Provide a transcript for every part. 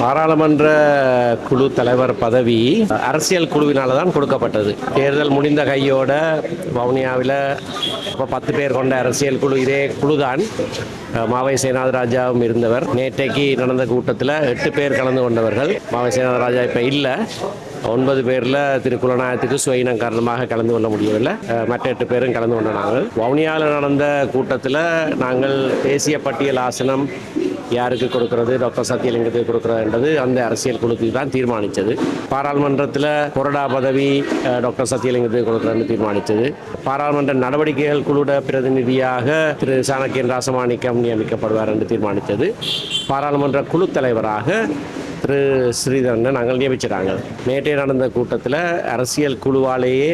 பாராளுமன்ற குழு தலைவர் பதவி அரசியல் குழுவினால தான் கொடுக்கப்பட்டது. தேர்தல் முடிந்த கையோட வவுனியாவில் இப்போ பத்து பேர் கொண்ட அரசியல் குழு இதே குழு தான் மாவை சேனாதராஜாவும் இருந்தவர். நேற்றைக்கு நடந்த கூட்டத்தில் எட்டு பேர் கலந்து கொண்டவர்கள். மாவை சேனாதராஜா இப்போ இல்லை. ஒன்பது பேரில் திரு குலநாயகத்துக்கு சுயினம் காரணமாக கலந்து கொள்ள முடியவில்லை. மற்ற எட்டு பேரும் கலந்து கொண்ட நாங்கள். வவுனியாவில் நடந்த கூட்டத்தில் நாங்கள் தேசிய பட்டியல் ஆசனம் யாருக்கு கொடுக்கிறது டாக்டர் சத்தியலிங்கத்துக்கு கொடுக்கிறதுன்றது அந்த அரசியல் குழுக்கு தான் தீர்மானித்தது. பாராளுமன்றத்தில் கொறடா பதவி டாக்டர் சத்தியலிங்கத்துக்கு கொடுக்குறதுன்னு தீர்மானித்தது. பாராளுமன்ற நடவடிக்கைகள் குழுட பிரதிநிதியாக திரு சாணக்கியன் ராசமாணிக்கம் நியமிக்கப்படுவார் என்று தீர்மானித்தது. பாராளுமன்ற குழு தலைவராக திரு ஸ்ரீதரனை நாங்கள் நியமிச்சிட்டாங்க. நேற்றே நடந்த கூட்டத்தில் அரசியல் குழுவாலேயே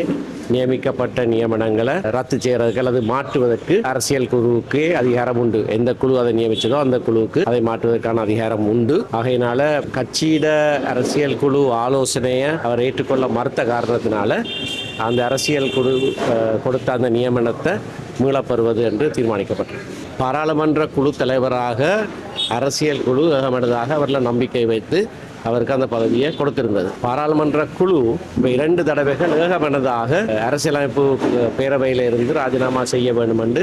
நியமிக்கப்பட்ட நியமனங்களை ரத்து செய்யறதுக்கு அல்லது மாற்றுவதற்கு அரசியல் குழுவுக்கு அதிகாரம் உண்டு. எந்த குழு அதை நியமிச்சதோ அந்த குழுவுக்கு அதை மாற்றுவதற்கான அதிகாரம் உண்டு. ஆகையினால கட்சியிட அரசியல் குழு ஆலோசனையை அவர் ஏற்றுக்கொள்ள மறுத்த காரணத்தினால அந்த அரசியல் குழு கொடுத்த அந்த நியமனத்தை மீளப்பெறுவது என்று தீர்மானிக்கப்பட்டது. பாராளுமன்ற குழு தலைவராக அரசியல் குழு ஏகமனதாக அவரில் நம்பிக்கை வைத்து அவருக்கு அந்த பதவியை கொடுத்திருந்தது. பாராளுமன்ற குழு இரண்டு தடவைகள் ஏகமனதாக அரசியலமைப்பு பேரவையில் இருந்து ராஜினாமா செய்ய வேண்டும் என்று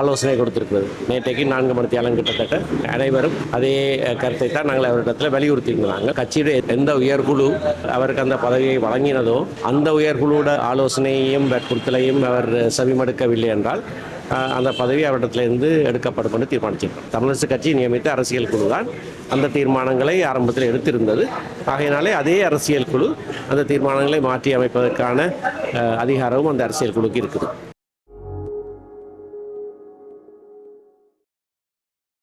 ஆலோசனை கொடுத்திருக்கிறது. நேற்றைக்கு நான்கு மணி தேலம் கிட்டத்தட்ட அனைவரும் அதே கருத்தை தான் நாங்கள் அவரிடத்தில் வலியுறுத்தியிருந்தாங்க கட்சியுடைய எந்த உயர்குழு அவருக்கு அந்த பதவியை வழங்கினதோ அந்த உயர்குழுவோட ஆலோசனையையும் வற்புறுத்தலையும் அவர் செவிமடுக்கவில்லை என்றால் அந்த பதவி அவரிடத்திலிருந்து எடுக்கப்படும் என்று தீர்மானிச்சிருக்கோம் தமிழரசு கட்சி நியமித்த அரசியல் குழு தான் அந்த தீர்மானங்களை ஆரம்பத்தில் எடுத்திருந்தது. ஆகையினாலே அதே அரசியல் குழு அந்த தீர்மானங்களை மாற்றி அமைப்பதற்கான அதிகாரமும் அந்த அரசியல் குழுக்கு இருக்குது.